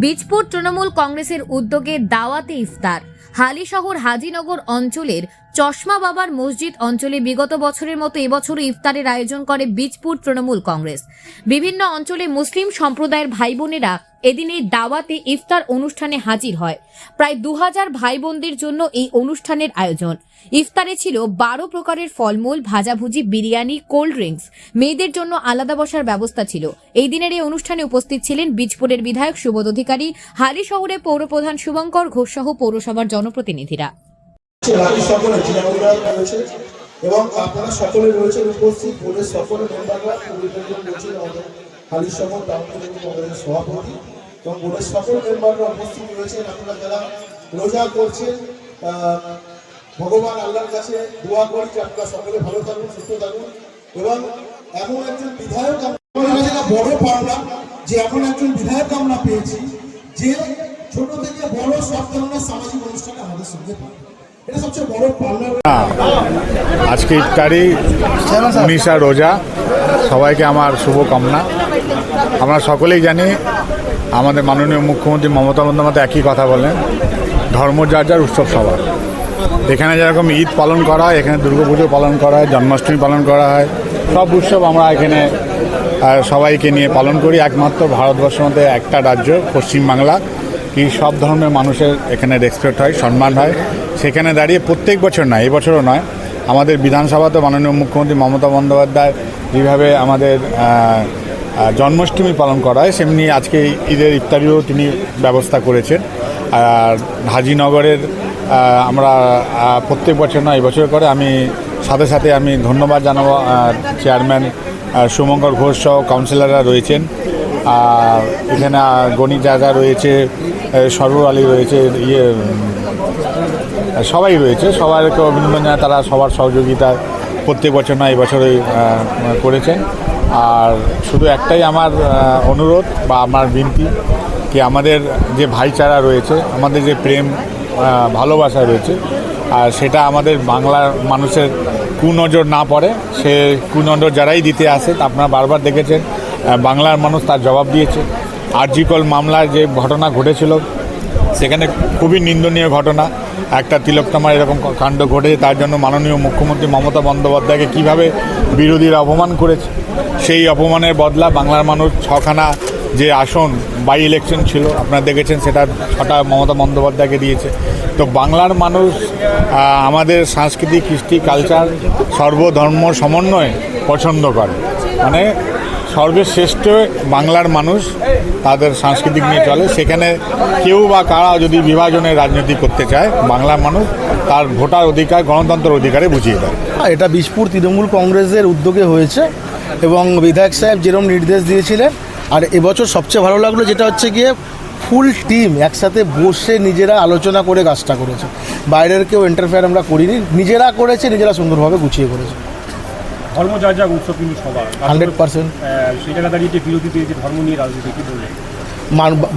বীজপুর তৃণমূল কংগ্রেসের উদ্যোগে দাওয়াতে ইফতার। হালিশহর হাজিনগর অঞ্চলের চশমা বাবার মসজিদ অঞ্চলে বিগত বছরের মতো এবছরও ইফতারের আয়োজন করে বীজপুর তৃণমূল কংগ্রেস। বিভিন্ন অঞ্চলে মুসলিম সম্প্রদায়ের ভাই বোনেরা এদিন এই দাওয়াতে ইফতার অনুষ্ঠানে হাজির হয়। প্রায় দু হাজার ভাই বোনদের জন্য এই অনুষ্ঠানের আয়োজন। ইফতারে ছিল বারো প্রকারের ফলমূল, ভাজাভুজি, বিরিয়ানি, কোল্ড ড্রিঙ্কস। মেয়েদের জন্য আলাদা বসার ব্যবস্থা ছিল। এই দিনের এই অনুষ্ঠানে উপস্থিত ছিলেন বীজপুরের বিধায়ক, সুবোধ অধিকারী, হালি শহরে পৌরপ্রধান শুভঙ্কর ঘোষ সহ পৌরসভার জনপ্রতিনিধিরা। রাজ্য সকলে জেলাগুলো রয়েছে এবং আপনারা সকলে রয়েছেন উপস্থিত, বোর্ডের সকলে মেম্বাররা পরিবর্তন রয়েছেন আমাদের হালি শহর টাউন কংগ্রেসের সভাপতি এবং বোর্ডের সকল মেম্বাররা উপস্থিত রয়েছেন। আপনারা যারা রোজা করছেন ভগবান আল্লাহর কাছে দোয়া করি যে আপনারা সকলে ভালো থাকুন, সুস্থ থাকুন এবং এমন একজন বিধায়ক কাছে একটা বড় পাওনা, যে এমন একজন বিধায়ক আমরা পেয়েছি, যে ছোট থেকে বড় সব ধরনের সামাজিক অনুষ্ঠানে আমাদের সঙ্গে থাকে আজকে ইফতারি উনিশা রোজা। সবাইকে আমার শুভকামনা। আমরা সকলেই জানি আমাদের মাননীয় মুখ্যমন্ত্রী মমতা বন্দ্যোপাধ্যায় একই কথা বলেন, ধর্ম যার যার উৎসব সবার। এখানে যেরকম ঈদ পালন করা হয়, এখানে দুর্গাপুজো পালন করা হয়, জন্মাষ্টমী পালন করা হয়, সব উৎসব আমরা এখানে সবাইকে নিয়ে পালন করি। একমাত্র ভারতবর্ষের মধ্যে একটা রাজ্য, পশ্চিমবাংলা। কি সব ধর্মের মানুষের এখানে রেসপেক্ট হয়, সম্মান হয়। সেখানে দাঁড়িয়ে প্রত্যেক বছর নয়, এবছরও নয়। আমাদের বিধানসভাতে মাননীয় মুখ্যমন্ত্রী মমতা বন্দ্যোপাধ্যায় যেভাবে আমাদের জন্মাষ্টমী পালন করা হয়, সেমনি আজকে ঈদের ইফতারিও তিনি ব্যবস্থা করেছেন। আর হাজিনগরের আমরা প্রত্যেক বছর নয়, এবছর করে আমি সাথে সাথে আমি ধন্যবাদ জানাব চেয়ারম্যান শুভঙ্কর ঘোষ সহ কাউন্সিলররা রয়েছেন। আর এখানে গণিত গণি জায়গা রয়েছে আহ, সরবর আলী রয়েছে ইয়ে সবাই রয়েছে সবাইকে অভিনন্দন জানাই তারা সবার সহযোগিতায় প্রত্যেক বছর না আহ, করেছেন। আর শুধু একটাই আমার অনুরোধ বা আমার বিনতি কি আমাদের যে ভাইচারা রয়েছে আমাদের যে প্রেম ভালোবাসা রয়েছে আর সেটা আমাদের বাংলার মানুষের কুনজর না পড়ে সে কুনজর যারাই দিতে আসে আপনারা বারবার দেখেছেন বাংলার মানুষ তার জবাব দিয়েছে। আরজিকল মামলার যে ঘটনা ঘটেছিল, সেখানে খুবই নিন্দনীয় ঘটনা। একটা তিলকতামার এরকম কাণ্ড ঘটেছে তার জন্য মাননীয় মুখ্যমন্ত্রী মমতা বন্দ্যোপাধ্যায়কে কীভাবে বিরোধীরা অপমান করেছে, সেই অপমানের বদলা বাংলার মানুষ ছখানা যে আসন বাই ইলেকশন ছিল, আপনারা দেখেছেন সেটা ছটা মমতা বন্দ্যোপাধ্যায়কে দিয়েছে। তো বাংলার মানুষ আমাদের সাংস্কৃতিক, কৃষ্টি কালচার সর্বধর্ম সমন্বয় পছন্দ করে। মানে সর্বশ্রেষ্ঠ বাংলার মানুষ তাদের সাংস্কৃতিক নিয়ে চলে। সেখানে কেউ বা কারা যদি বিভাজনের রাজনীতি করতে চায়, বাংলার মানুষ তার ভোটার অধিকার গণতন্ত্র অধিকারে বুঝিয়ে দেয়। এটা বিষপুর তৃণমূল কংগ্রেসের উদ্যোগে হয়েছে এবং বিধায়ক সাহেব যেরকম নির্দেশ দিয়েছিলেন, আর এবছর সবচেয়ে ভালো লাগল যেটা হচ্ছে গিয়ে ফুল টিম একসাথে বসে নিজেরা আলোচনা করে কাজটা করেছে। বাইরের কেউ ইন্টারফেয়ার আমরা করিনি, নিজেরা করেছে, নিজেরা সুন্দরভাবে গুছিয়ে করেছে। ধর্ম যার যার উৎসব কিন্তু সবার। হান্ড্রেড পার্সেন্ট আহ, সেই জায়গা দাঁড়িয়ে যে যে ধর্ম নিয়ে রাজনীতি কি বললেন?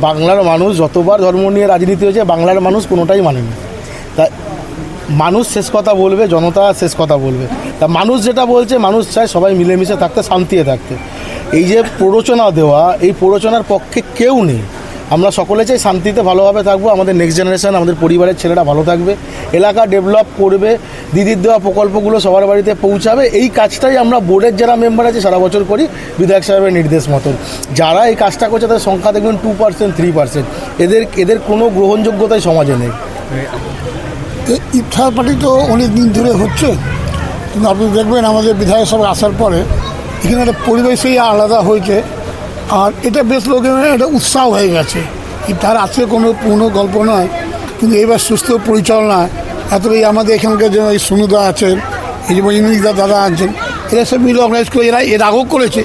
বাংলার মানুষ যতবার ধর্ম নিয়ে রাজনীতি হয়েছে বাংলার মানুষ কোনোটাই মানেনি। তা মানুষ শেষ কথা বলবে জনতা শেষ কথা বলবে। তা মানুষ যেটা বলছে মানুষ চায় সবাই মিলেমিশে থাকতে শান্তিতে থাকতে। এই যে প্ররোচনা দেওয়া এই প্ররোচনার পক্ষে কেউ নেই। আমরা সকলে চাই শান্তিতে ভালোভাবে থাকব, আমাদের নেক্সট জেনারেশন আমাদের পরিবারের ছেলেরা ভালো থাকবে। এলাকা ডেভেলপ করবে, দিদির দেওয়া প্রকল্পগুলো সবার বাড়িতে পৌঁছাবে। এই কাজটাই আমরা বোর্ডের যারা মেম্বার আছে, সারা বছর করি বিধায়ক সাহেবের নির্দেশ মতন। যারা এই কাজটা করছে, তাদের সংখ্যা দেখবেন টু পার্সেন্ট থ্রি পার্সেন্ট এদের এদের কোনো গ্রহণযোগ্যতাই সমাজে নেই। ইফতার পার্টি তো অনেক দিন ধরে হচ্ছে। কিন্তু আপনি দেখবেন আমাদের বিধায়ক সভা আসার পরে এখানে একটা পরিবেশই আলাদা হয়েছে। আর এটা বেশ লোকের একটা উৎসাহ হয়ে গেছে তার আছে কোনো পূর্ণ গল্প নয় কিন্তু এবার সুস্থ পরিচালনা এত এই আমাদের এখানকার যে এই সুনুদা আছেন এই যে মজিনুদ্দা দাদা আছেন এরা সব মিলে অর্গানাইজ করে এরা এর আগেও করেছে।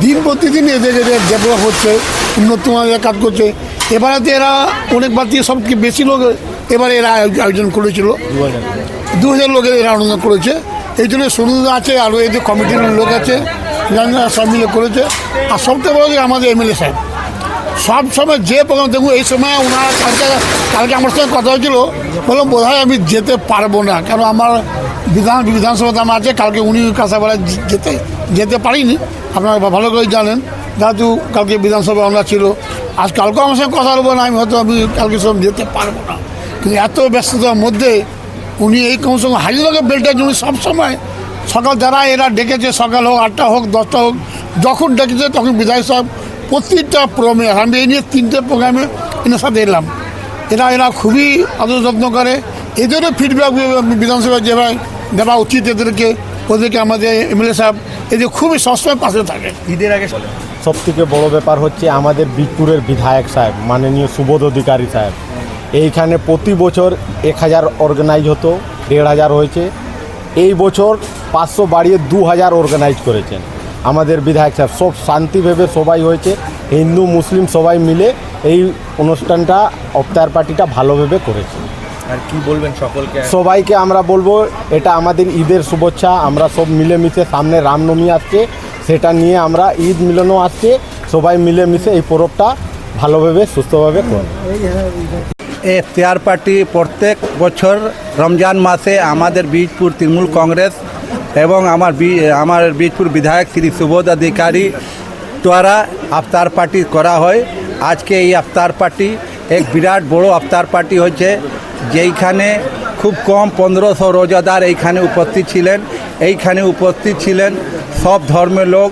দিন প্রতিদিন এদের এদের ডেভেলপ হচ্ছে উন্নত মানের কাজ করছে। এবারে তো এরা অনেকবার দিয়ে সব থেকে বেশি লোক এবারে এরা আয়োজ- আয়োজন করেছিল। দু হাজার লোকের এরা আয়োজন করেছে। এই জন্য সুনুদা আছে আরও এই যে কমিটির লোক আছে। যারা সব মিলে করেছে। আর সবথেকে বড় যে আমাদের এমএলএ সাহেব, সব সময় যে প্রোগ্রাম দেখুন, এই সময় ওনার কালকে কালকে আমার সঙ্গে কথা হয়েছিল, বললাম বোধ আমি যেতে পারব না কারণ আমার বিধান, বিধানসভাতে আমার আছে, কালকে উনি কাঁচাপাড়ায় যেতে যেতে পারিনি। আপনারা ভালো করে জানেন যেহেতু কালকে বিধানসভা আমরা ছিল। আজ কালকে আমার সঙ্গে কথা বলব না, আমি হয়তো আমি কালকে সব যেতে পারব না। কিন্তু এত ব্যস্ততার মধ্যে উনি এই কমসে কম হাজিরকে বেলটার জন্য সবসময় সকাল যারা এরা ডেকেছে, সকাল হোক, আটটা হোক, দশটা হোক, যখন ডেকেছে তখন বিধায়ক সাহেব প্রত্যেকটা প্রোগ্রামে আমি এই নিয়ে তিনটে প্রোগ্রামে এনার সাথে এলাম। এরা এরা খুবই আদর যত্ন করে। এদেরও ফিডব্যাক বিধানসভায় যেভাবে দেওয়া উচিত এদেরকে, ওদেরকে আমাদের এমএলএ সাহেব, এদের খুবই সবসময় পাশে থাকে। ঈদের আগে সব থেকে বড় ব্যাপার হচ্ছে আমাদের বীজপুরের বিধায়ক সাহেব, মাননীয় সুবোধ অধিকারী সাহেব। এইখানে প্রতি বছর এক হাজার অর্গানাইজ হতো, দেড় হাজার হয়েছে। এই বছর পাঁচশো বাড়িয়ে দু হাজার অর্গানাইজ করেছেন। আমাদের বিধায়ক সাহেব সব শান্তিভাবে সবাই হয়েছে হিন্দু মুসলিম সবাই মিলে এই অনুষ্ঠানটা অফতার পার্টিটা ভালোভাবে করেছে। আর কি বলবেন সকলকে? সবাইকে আমরা বলব এটা আমাদের ঈদের শুভেচ্ছা আমরা সব মিলেমিশে সামনে রামনবমী আসছে সেটা নিয়ে আমরা ঈদ মিলনও আসছে সবাই মিলেমিশে এই পরবটা ভালোভাবে সুস্থভাবে করব। এফতিয়ার পার্টি প্রত্যেক বছর রমজান মাসে আমাদের বীজপুর তৃণমূল কংগ্রেস এবং আমার আমার বীজপুর বিধায়ক শ্রী সুবোধ অধিকারী দ্বারা আফতার পার্টি করা হয়। আজকে এই আফতার পার্টি এক বিরাট বড় আফতার পার্টি হয়েছে, যেইখানে খুব কম পনেরোশো রোজাদার এইখানে উপস্থিত ছিলেন। এইখানে উপস্থিত ছিলেন সব ধর্মের লোক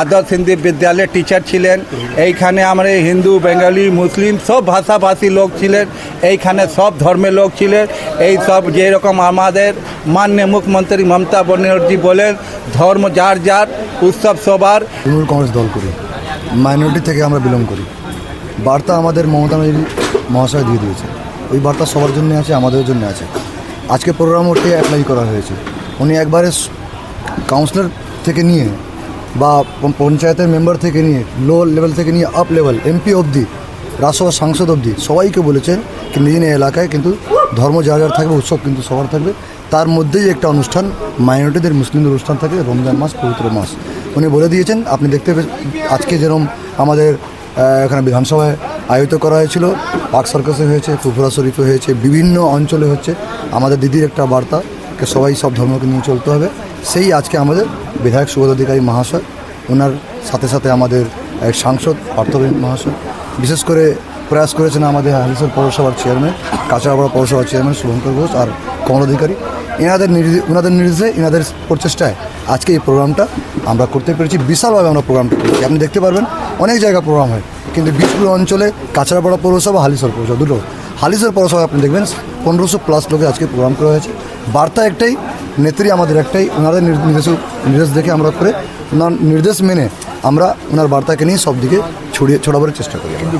আদর্শ হিন্দি বিদ্যালয়ের টিচার ছিলেন। এইখানে আমরা হিন্দু, বেঙ্গলি, মুসলিম সব ভাষাভাষী লোক ছিলেন। এইখানে সব ধর্মের লোক ছিলেন। এই সব যেরকম আমাদের মাননীয় মুখ্যমন্ত্রী মমতা বন্দ্যোপাধ্যায় বলেন, ধর্ম যার যার, উৎসব সবার। তৃণমূল কংগ্রেস দল করি। মাইনরিটি থেকে আমরা বিলং করি। বার্তা আমাদের মমতা মহাশয় দিয়ে দিয়েছে। ওই বার্তা সবার জন্য আছে, আমাদের জন্য আছে। আজকে প্রোগ্রাম ওকে অ্যাপ্লাই করা হয়েছে। উনি একবারে কাউন্সিলর থেকে নিয়ে বা পঞ্চায়েতের মেম্বার থেকে নিয়ে লো লেভেল থেকে নিয়ে আপ লেভেল এমপি অবধি রাজসভা সাংসদ অবধি সবাইকে বলেছেন কি নিজ নিজ এলাকায় কিন্তু ধর্ম যার যার থাকবে, উৎসব কিন্তু সবার থাকবে। তার মধ্যেই একটা অনুষ্ঠান মাইনরিটিদের মুসলিমদের অনুষ্ঠান থাকে, রমজান মাস, পবিত্র মাস। উনি বলে দিয়েছেন, আপনি দেখতে আজকে যেরকম আমাদের এখানে বিধানসভায় আয়োজিত করা হয়েছিল পাক সার্কাসে হয়েছে ফুফুরা শরীফে হয়েছে, বিভিন্ন অঞ্চলে হচ্ছে। আমাদের দিদির একটা বার্তা সবাই সব ধর্মকে নিয়ে চলতে হবে। সেই আজকে আমাদের বিধায়ক সুবোধ অধিকারী মহাশয়, ওনার সাথে সাথে আমাদের এক সাংসদ পার্থবীন মহাশয়। বিশেষ করে প্রয়াস করেছেন আমাদের হালিশর পৌরসভার চেয়ারম্যান কাঁচাপাড়া পৌরসভার চেয়ারম্যান শুভঙ্কর ঘোষ আর কমল অধিকারী এনাদের ওনাদের নির্দেশে এনাদের প্রচেষ্টায় আজকে এই প্রোগ্রামটা আমরা করতে পেরেছি। বিশালভাবে আমরা প্রোগ্রামটা করেছি। আপনি দেখতে পারবেন, অনেক জায়গায় প্রোগ্রাম হয়। কিন্তু বীজপুর অঞ্চলে কাঁচরাপাড়া পৌরসভা হালিশর পৌরসভা দুটো। হালিশর পৌরসভা আপনি দেখবেন, পনেরোশো প্লাস লোকে আজকে প্রোগ্রাম করা হয়েছে। বার্তা একটাই নেত্রী আমাদের একটাই, ওনাদের নির- নির্দেশ নির্দেশ দেখে আমরা করে, ওনার নির্দেশ মেনে আমরা ওনার বার্তাকে নিয়ে সব দিকে ছড়িয়ে ছড়াবার চেষ্টা করি